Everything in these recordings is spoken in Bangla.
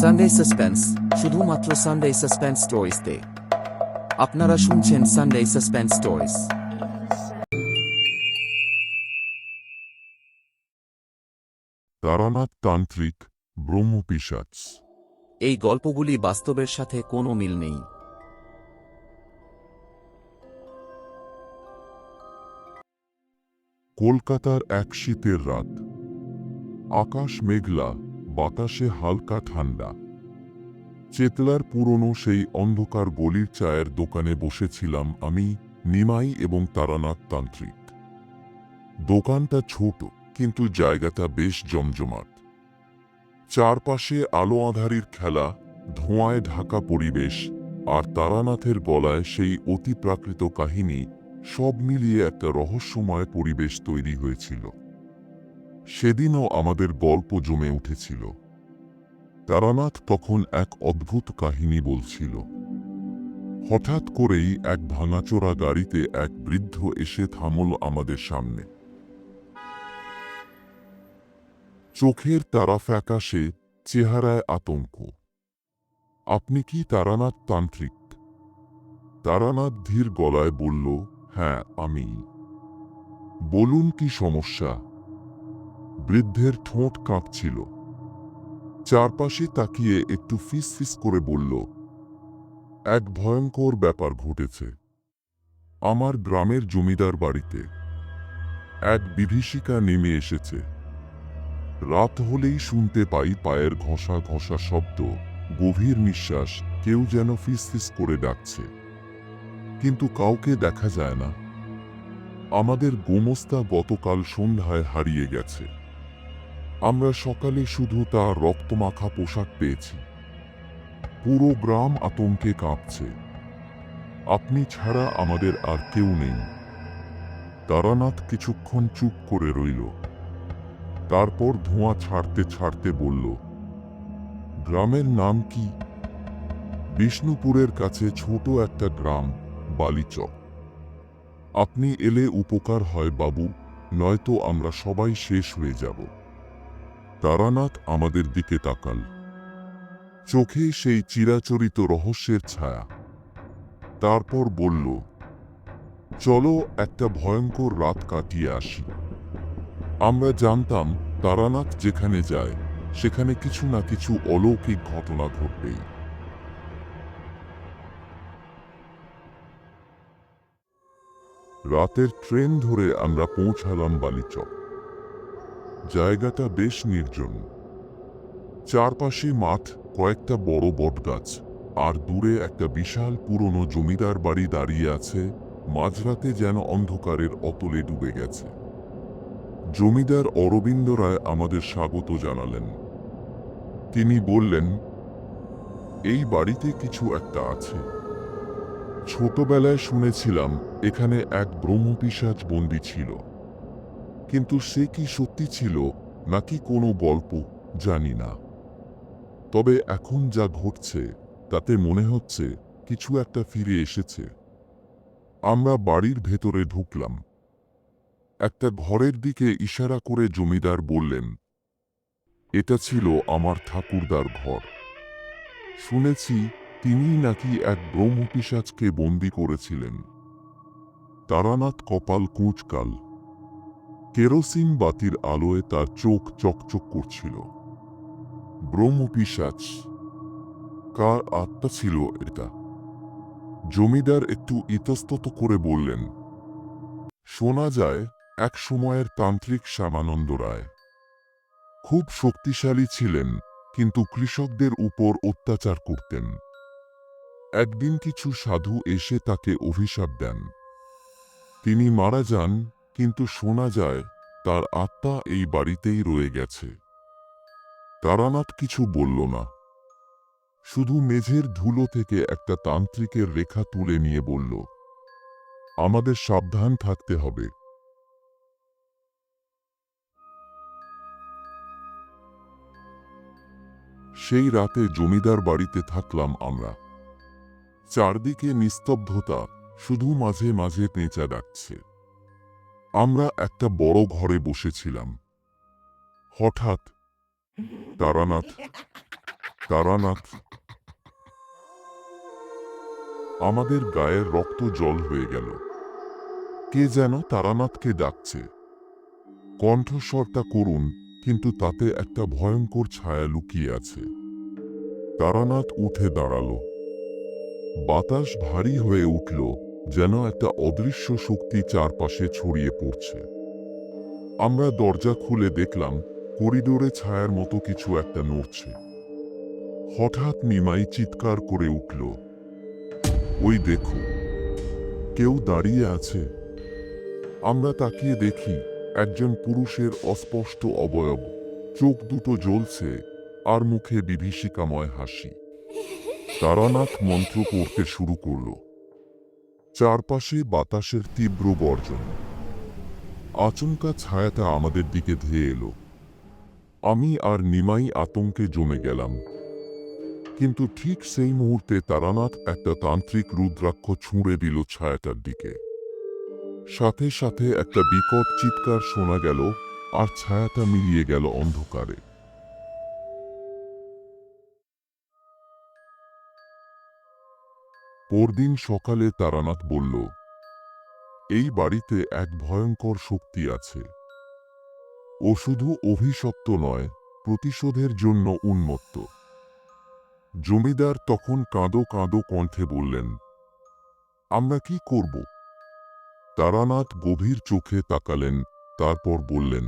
সানডে সাসপেন্স শুধুমাত্র সানডে সাসপেন্স স্টোরিজতে আপনারা শুনছেন সানডে সাসপেন্স স্টোরিজ তারানাথ তান্ত্রিক ব্রহ্মপিসাচ এই গল্পগুলি বাস্তবের সাথে কোনো মিল নেই। কলকাতার এক শীতের রাত। আকাশ মেঘলা, বাতাসে হালকা ঠান্ডা। চেতলার পুরনো সেই অন্ধকার গলির চায়ের দোকানে বসেছিলাম আমি, নিমাই এবং তারানাথ তান্ত্রিক। দোকানটা ছোট, কিন্তু জায়গাটা বেশ জমজমাট। চারপাশে আলো আধারির খেলা, ধোঁয়ায় ঢাকা পরিবেশ আর তারানাথের গলায় সেই অতি প্রাকৃত কাহিনী সব মিলিয়ে একটা রহস্যময় পরিবেশ তৈরি হয়েছিল। সেদিনও আমাদের গল্প জমে উঠেছিল। তারানাথ তখন এক অদ্ভুত কাহিনী বলছিল। হঠাৎ করেই এক ভাঙাচোরা গাড়িতে এক বৃদ্ধ এসে থামল আমাদের সামনে। চোখের তারা ফ্যাকাশে, চেহারায় আতঙ্ক। আপনি কি তারানাথ তান্ত্রিক? তারানাথ ধীর গলায় বলল হ্যাঁ আমি। বলুন কি সমস্যা? বৃদ্ধের ঠোঁট কাঁপছিল। চারপাশে তাকিয়ে একটু ফিস ফিস করে বলল, এক ভয়ঙ্কর ব্যাপার ঘটেছে। আমার গ্রামের জমিদার বাড়িতে এক বিভীষিকা নেমে এসেছে। রাত হলেই শুনতে পাই পায়ের ঘষা ঘষা শব্দ, গভীর নিঃশ্বাস, কেউ যেন ফিস ফিস করে ডাকছে। কিন্তু কাউকে দেখা যায় না। আমাদের গোমস্তা গতকাল সন্ধ্যায় হারিয়ে গেছে। আমরা সকালে শুধু তার রক্তমাখা পোশাক পেয়েছি। পুরো গ্রাম আতঙ্কে কাঁপছে। আপনি ছাড়া আমাদের আর কেউ নেই। তারানাথ কিছুক্ষণ চুপ করে রইল। তারপর ধোঁয়া ছাড়তে ছাড়তে বলল, গ্রামের নাম কি? বিষ্ণুপুরের কাছে ছোট একটা গ্রাম। বালিচক আপনি এলে উপকার হয় বাবু, নয়তো আমরা সবাই শেষ হয়ে যাব। তারানাথ আমাদের দিকে তাকাল চোখে সেই চিরাচরিত রহস্যের ছায়া। তারপর বলল, চলো একটা ভয়ঙ্কর রাত কাটিয়ে আসি। আমরা জানতাম তারানাথ যেখানে যায়, সেখানে কিছু না কিছু অলৌকিক ঘটনা ঘটবেই। রাতের ট্রেন ধরে আমরা পৌঁছালাম বালিচক। জায়গাটা বেশ নির্জন। চারপাশে মাঠ, কয়েকটা বড় বটগাছ, আর দূরে একটা বিশাল পুরনো জমিদার বাড়ি দাঁড়িয়ে আছে, মাঝরাতে যেন অন্ধকারের অতলে ডুবে গেছে। জমিদার অরবিন্দ রায় আমাদের স্বাগত জানালেন। তিনি বললেন, এই বাড়িতে কিছু একটা আছে। ছোটবেলায় শুনেছিলাম এখানে এক ব্রহ্মপিসাচ বন্দি ছিল। কিন্তু সে কি সত্যি ছিল নাকি কোনো গল্প জানি না। তবে এখন যা ঘটছে তাতে মনে হচ্ছে কিছু একটা ফিরে এসেছে। আমরা বাড়ির ভেতরে ঢুকলাম। একটা ঘরের দিকে ইশারা করে জমিদার বললেন, এটা ছিল আমার ঠাকুরদার ঘর। শুনেছি তিনি নাকি এক ব্রহ্মপিসাজকে বন্দি করেছিলেন। তারানাথ কপাল কুঁচকাল। কেরোসিন বাতির আলোয় তার চোখ চকচক করছিল। ব্রহ্মপিসাচ কার আত্মা ছিল এটা? জমিদার একটু ইতস্তত করে বললেন, শোনা যায়, এক সময়ের তান্ত্রিক শ্যামানন্দ রায়। খুব শক্তিশালী ছিলেন, কিন্তু কৃষকদের উপর অত্যাচার করতেন। একদিন কিছু সাধু এসে তাকে অভিশাপ দেন। তিনি মারা যান, কিন্তু শোনা যায় তার আত্মা এই বাড়িতেই রয়ে গেছে। তারানাথ কিছু বলল না। শুধু মেঝের ধুলো থেকে একটা তান্ত্রিকের রেখা তুলে নিয়ে বলল, আমাদের সাবধান থাকতে হবে। সেই রাতে জমিদার বাড়িতে থাকলাম আমরা। চারদিকে নিস্তব্ধতা শুধু মাঝে মাঝে পেঁচা ডাকছে। আমরা একটা বড় ঘরে বসেছিলাম। হঠাৎ তারানাথ তারানাথ। আমাদের গায়ের রক্ত জল হয়ে গেল। কে যেন তারানাথকে ডাকছে। কণ্ঠস্বরটা করুন কিন্তু তাতে একটা ভয়ঙ্কর ছায়া লুকিয়ে আছে। তারানাথ উঠে দাঁড়াল। বাতাস ভারী হয়ে উঠল, যেন একটা অদৃশ্য শক্তি চারপাশে ছড়িয়ে পড়ছে। আমরা দরজা খুলে দেখলাম, করিডোরে ছায়ার মতো কিছু একটা নড়ছে। হঠাৎ নিমাই চিৎকার করে উঠল, ওই দেখো, কেউ দাঁড়িয়ে আছে। আমরা তাকিয়ে দেখি, একজন পুরুষের অস্পষ্ট অবয়ব, চোখ দুটো জ্বলছে, আর মুখে বিভীষিকাময় হাসি। তারানাথ মন্ত্র পড়তে শুরু করল। চারপাশে বাতাসের তীব্র গর্জন আচমকা ছায়াটা আমাদের দিকে ধেয়ে এলো। আমি আর নিমাই আতঙ্কে জমে গেলাম। কিন্তু ঠিক সেই মুহূর্তে তারানাথ একটা তান্ত্রিক রুদ্রাক্ষ ছুঁড়ে দিল ছায়াটার দিকে। সাথে সাথে একটা বিকট চিৎকার শোনা গেল আর ছায়াটা মিলিয়ে গেল অন্ধকারে। পরদিন সকালে তারানাথ বলল, এই বাড়িতে এক ভয়ঙ্কর শক্তি আছে। ও শুধু অভিশপ্ত নয়, প্রতিশোধের জন্য উন্মত্ত। জমিদার তখন কাঁদো কাঁদো কণ্ঠে বললেন, আমরা কি করব? তারানাথ গভীর চোখে তাকালেন, তারপর বললেন,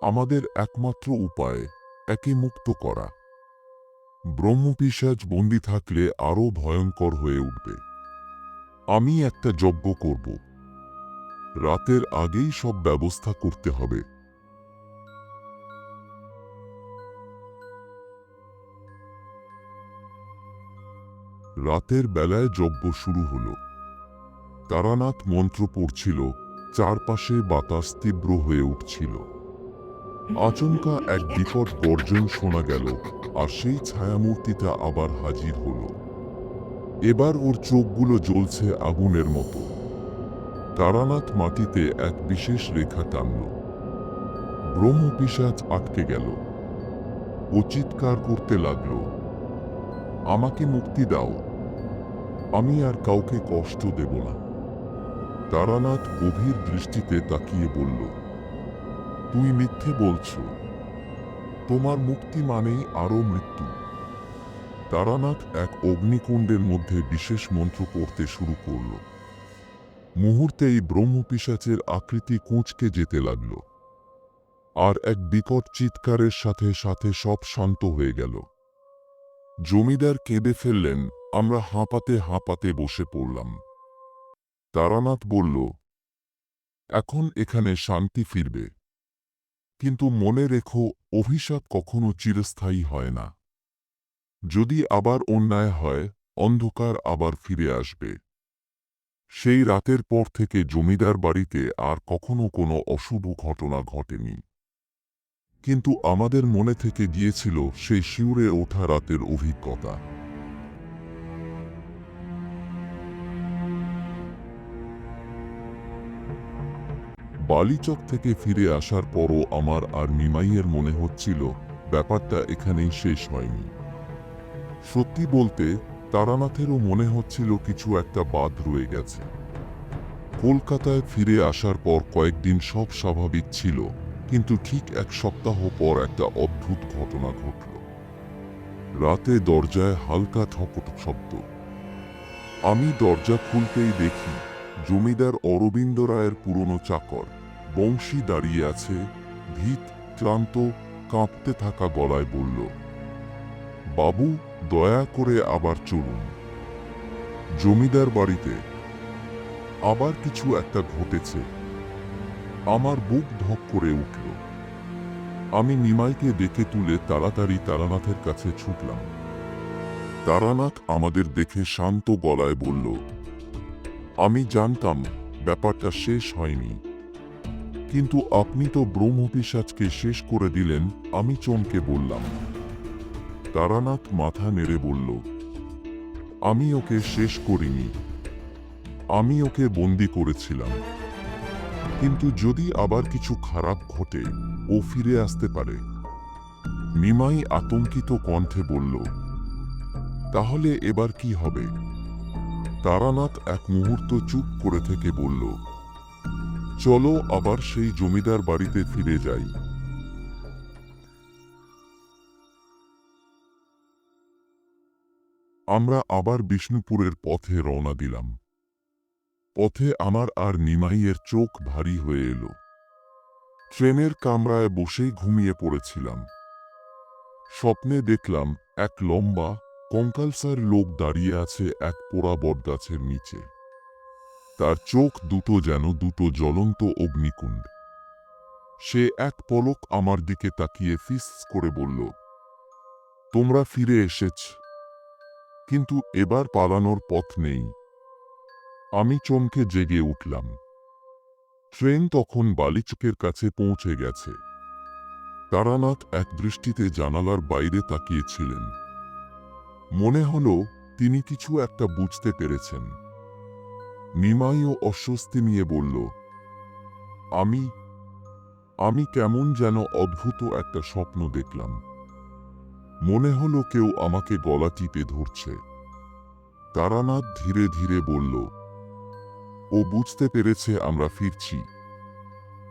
আমাদের একমাত্র উপায়, একে মুক্ত করা। ব্রহ্মপিসাজ বন্দি থাকলে আরও ভয়ঙ্কর হয়ে উঠবে। আমি একটা যজ্ঞ করব। রাতের আগেই সব ব্যবস্থা করতে হবে। রাতের বেলায় যজ্ঞ শুরু হলো। তারানাথ মন্ত্র পড়ছিল, চারপাশে বাতাস তীব্র হয়ে উঠছিল। আচমকা এক বিকট গর্জন শোনা গেল, আর সেই ছায়ামূর্তিটা আবার হাজির হলো। এবার ওর চোখগুলো জ্বলছে আগুনের মতো। তারানাথ মাটিতে এক বিশেষ রেখা টানল। ব্রহ্মপিসাচ আটকে গেল। ও চিৎকার করতে লাগল, আমাকে মুক্তি দাও। আমি আর কাউকে কষ্ট দেব না। তারানাথ গভীর দৃষ্টিতে তাকিয়ে বলল তুই মিথ্যে বলছ। তোমার মুক্তি মানেই আরও মৃত্যু। তারানাথ এক অগ্নিকুণ্ডের মধ্যে বিশেষ মন্ত্র পড়তে শুরু করল। মুহূর্তেই ব্রহ্মপিসাচের আকৃতি কুঁচকে যেতে লাগল। আর এক বিকট চিৎকারের সাথে সাথে সব শান্ত হয়ে গেল। জমিদার কেঁদে ফেললেন, আমরা হাঁপাতে হাঁপাতে বসে পড়লাম। তারানাথ বলল, এখন এখানে শান্তি ফিরবে। কিন্তু মনে রেখো, অভিশাপ কখনো চিরস্থায়ী হয় না। যদি আবার অন্যায় হয়, অন্ধকার আবার ফিরে আসবে। সেই রাতের পর থেকে জমিদার বাড়িতে আর কখনো কোনো অশুভ ঘটনা ঘটেনি। কিন্তু আমাদের মনে থেকে গিয়েছিল সেই শিউরে ওঠা রাতের অভিজ্ঞতা। বালিচক থেকে ফিরে আসার পরও আমার আর নিমাইয়ের মনে হচ্ছিল, ব্যাপারটা এখানেই শেষ হয়নি। সত্যি বলতে, তারানাথেরও মনে হচ্ছিল কিছু একটা বাদ রয়ে গেছে। কলকাতায় ফিরে আসার পর কয়েকদিন সব স্বাভাবিক ছিল, কিন্তু ঠিক এক সপ্তাহ পর একটা অদ্ভুত ঘটনা ঘটল। রাতে দরজায় হালকা ঠকট শব্দ। আমি দরজা খুলতেই দেখি, জমিদার অরবিন্দ রায়ের পুরনো চাকর। বংশী দাঁড়িয়ে আছে, ভীত, ক্লান্ত, কাঁপতে থাকা গলায় বলল, বাবু, দয়া করে আবার চলুন। জমিদার বাড়িতে আবার কিছু একটা ঘটেছে। আমার বুক ধক করে উঠল। আমি নিমাইকে ডেকে তুলে তাড়াতাড়ি তারানাথের কাছে ছুটলাম। তারানাথ আমাদের দেখে শান্ত গলায় বলল, আমি জানতাম ব্যাপারটা শেষ হয়নি। কিন্তু আপনি তো ব্রহ্মপিসাজকে শেষ করে দিলেন, আমি চমকে বললাম। তারানাথ মাথা নেড়ে বলল, আমি ওকে শেষ করিনি। আমি ওকে বন্দি করেছিলাম। কিন্তু যদি আবার কিছু খারাপ ঘটে, ও ফিরে আসতে পারে। নিমাই আতঙ্কিত কণ্ঠে বলল, তাহলে এবার কি হবে? তারানাথ এক মুহূর্ত চুপ করে থেকে বলল চলো আবার সেই জমিদার বাড়িতে ফিরে যাই। আমরা আবার বিষ্ণুপুরের পথে রওনা দিলাম। পথে আমার আর নিমাইয়ের চোখ ভারী হয়ে এলো। ট্রেনের কামরায় বসেই ঘুমিয়ে পড়েছিলাম। স্বপ্নে দেখলাম এক লম্বা, কঙ্কালসার লোক দাঁড়িয়ে আছে এক পোড়া বটগাছের নিচে। তার চোখ দুটো যেন দুটো জ্বলন্ত অগ্নিকুণ্ড। সে এক পলক আমার দিকে তাকিয়ে ফিস করে বলল, তোমরা ফিরে এসেছ, কিন্তু এবার পালানোর পথ নেই। আমি চমকে জেগে উঠলাম। ট্রেন তখন বালিচকের কাছে পৌঁছে গেছে। তারানাথ এক দৃষ্টিতে জানালার বাইরে তাকিয়েছিলেন। মনে হল তিনি কিছু একটা বুঝতে পেরেছেন। নিমাইও অস্বস্তি নিয়ে বলল, আমি আমি কেমন যেন অদ্ভুত একটা স্বপ্ন দেখলাম। মনে হলো কেউ আমাকে গলা টিপে ধরছে। তারানাথ ধীরে ধীরে বলল, ও বুঝতে পেরেছে আমরা ফিরছি।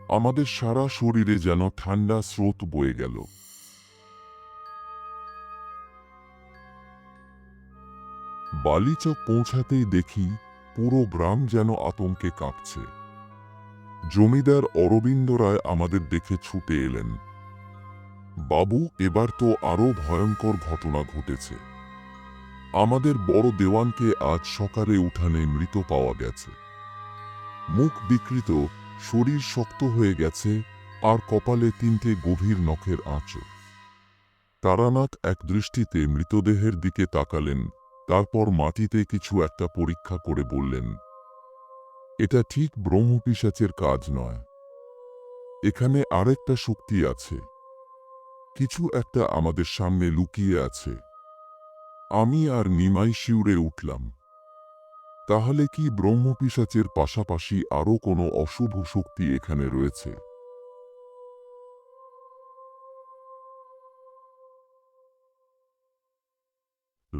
আমাদের সারা শরীরে যেন ঠান্ডা স্রোত বয়ে গেল। বালিচক পৌঁছাতেই দেখি পুরো গ্রাম যেন আতঙ্কে কাঁপছে। জমিদার অরবিন্দ রায় আমাদের দেখে ছুটে এলেন। বাবু, এবার তো আরও ভয়ঙ্কর ঘটনা ঘটেছে। আমাদের বড় দেওয়ানকে আজ সকালে উঠানে মৃত পাওয়া গেছে। মুখ বিকৃত, শরীর শক্ত হয়ে গেছে, আর কপালে তিনটে গভীর নখের আঁচড়। তারানাথ এক দৃষ্টিতে মৃতদেহের দিকে তাকালেন। তারপর মাটিতে কিছু একটা পরীক্ষা করে বললেন, এটা ঠিক ব্রহ্মপিসাচের কাজ নয়। এখানে আরেকটা শক্তি আছে। কিছু একটা আমাদের সামনে লুকিয়ে আছে। আমি আর নিমাই শিউরে উঠলাম। তাহলে কি ব্রহ্মপিসাচের পাশাপাশি আরও কোনো অশুভ শক্তি এখানে রয়েছে?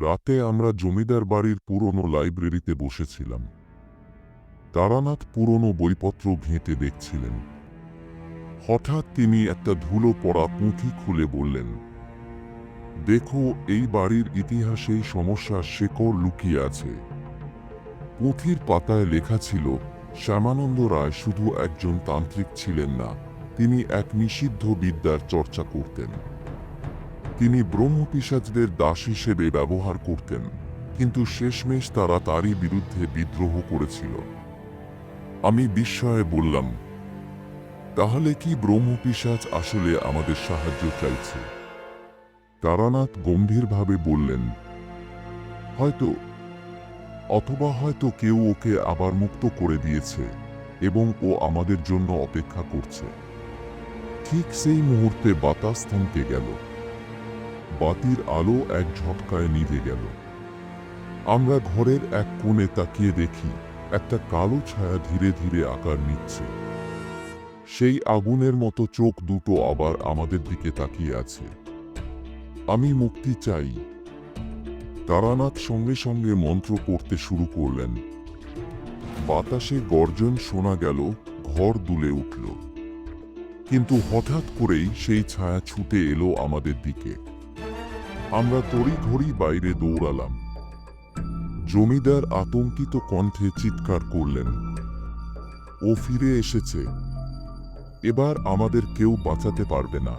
রাতে আমরা জমিদার বাড়ির পুরনো লাইব্রেরিতে বসেছিলাম। তারানাথ পুরনো বইপত্র ঘেঁটে দেখছিলেন। হঠাৎ তিনি একটা ধুলো পড়া পুঁথি খুলে বললেন, দেখো, এই বাড়ির ইতিহাসেই সমস্যার শেকড় লুকিয়ে আছে। পুঁথির পাতায় লেখা ছিল, শ্যামানন্দ রায় শুধু একজন তান্ত্রিক ছিলেন না, তিনি এক নিষিদ্ধ বিদ্যার চর্চা করতেন। তিনি ব্রহ্মপিসাজদের দাস হিসেবে ব্যবহার করতেন, কিন্তু শেষমেশ তারা তারই বিরুদ্ধে বিদ্রোহ করেছিল। আমি বিস্ময়ে বললাম, তাহলে কি ব্রহ্মপিসাজ আসলে আমাদের সাহায্য চাইছে? তারানাথ গম্ভীরভাবে বললেন, হয়তো, অথবা হয়তো কেউ ওকে আবার মুক্ত করে দিয়েছে এবং ও আমাদের জন্য অপেক্ষা করছে। ঠিক সেই মুহূর্তে বাতাস থমকে গেল। বাতির আলো এক ঝটকায় নিভে গেল। আমরা ঘরের এক কোণে তাকিয়ে দেখি, একটা কালো ছায়া ধীরে ধীরে আকার নিচ্ছে। সেই আগুনের মতো চোখ দুটো আবার আমাদের দিকে তাকিয়ে আছে। আমি মুক্তি চাই। তারানাথ সঙ্গে সঙ্গে মন্ত্র পড়তে শুরু করলেন। বাতাসে গর্জন শোনা গেল, ঘর দুলে উঠল। কিন্তু হঠাৎ করেই সেই ছায়া ছুটে এলো আমাদের দিকে। আমরা তড়ি তড়িঘড়ি বাইরে দৌড়ালাম। জমিদার আতঙ্কিত কণ্ঠে চিৎকার করলেন, ও ফিরে এসেছে। এবার আমাদের কেউ বাঁচাতে পারবে না।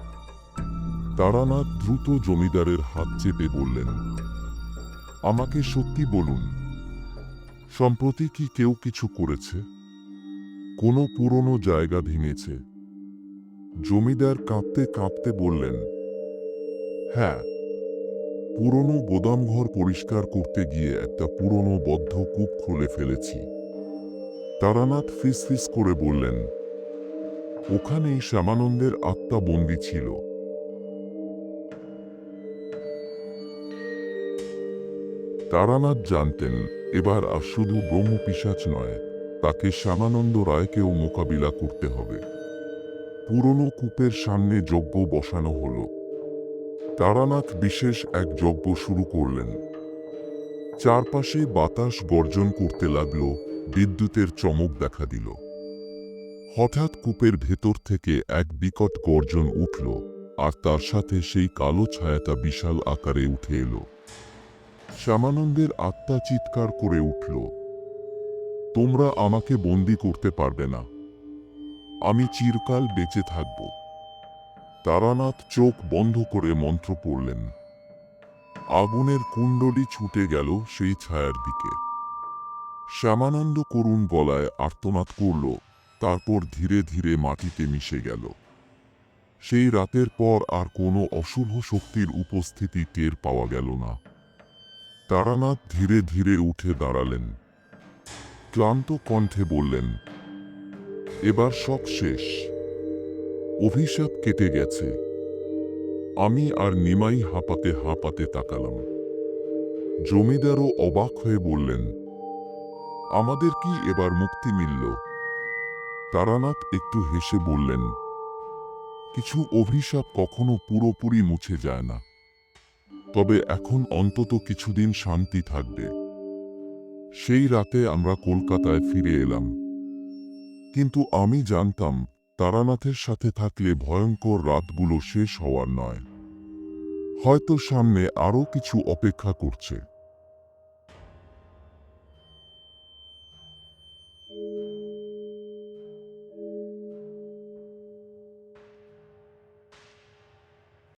তারানাথ দ্রুত জমিদারের হাত চেপে বললেন, আমাকে সত্যি বলুন, সম্প্রতি কি কেউ কিছু করেছে? কোনো পুরনো জায়গা ভেঙেছে? জমিদার কাঁপতে কাঁপতে বললেন হ্যাঁ পুরনো গোদামঘর পরিষ্কার করতে গিয়ে একটা পুরনো বদ্ধ কূপ খুলে ফেলেছি। তারানাথ ফিসফিস করে বললেন, ওখানেই শ্যামানন্দের আত্মা বন্দী ছিল। তারানাথ জানতেন, এবার আর শুধু ব্রহ্মপিসাচ নয়, তাকে শ্যামানন্দ রায়কেও মোকাবিলা করতে হবে। পুরনো কূপের সামনে যজ্ঞ বসানো হলো। তারানাথ বিশেষ এক যজ্ঞ শুরু করলেন। চারপাশে বাতাস গর্জন করতে লাগল, বিদ্যুতের চমক দেখা দিল। হঠাৎ কূপের ভেতর থেকে এক বিকট গর্জন উঠল, আর তার সাথে সেই কালো ছায়াটা বিশাল আকারে উঠে এলো। শ্যামানন্দের আত্মা চিৎকার করে উঠল, তোমরা আমাকে বন্দি করতে পারবে না। আমি চিরকাল বেঁচে থাকব। তারানাথ চোখ বন্ধ করে মন্ত্র পড়লেন। আগুনের কুণ্ডলি ছুটে গেল সেই ছায়ার দিকে। শ্যামানন্দ করুণ গলায় আর্তনাদ করল, তারপর ধীরে ধীরে মাটিতে মিশে গেল। সেই রাতের পর আর কোনো অশুভ শক্তির উপস্থিতি টের পাওয়া গেল না। তারানাথ ধীরে ধীরে উঠে দাঁড়ালেন। ক্লান্ত কণ্ঠে বললেন, এবার সব শেষ। অভিশাপ কেটে গেছে। আমি আর নিমাই হাঁপাতে হাঁপাতে তাকালাম। জমিদারও অবাক হয়ে বললেন, আমাদের কি এবার মুক্তি মিলল? তারানাথ একটু হেসে বললেন, কিছু অভিশাপ কখনো পুরোপুরি মুছে যায় না। তবে এখন অন্তত কিছুদিন শান্তি থাকবে। সেই রাতে আমরা কলকাতায় ফিরে এলাম। কিন্তু আমি জানতাম তারানাথের সাথে থাকলে ভয়ঙ্কর রাতগুলো শেষ হওয়ার নয়। হয়তো সামনে আরও কিছু অপেক্ষা করছে।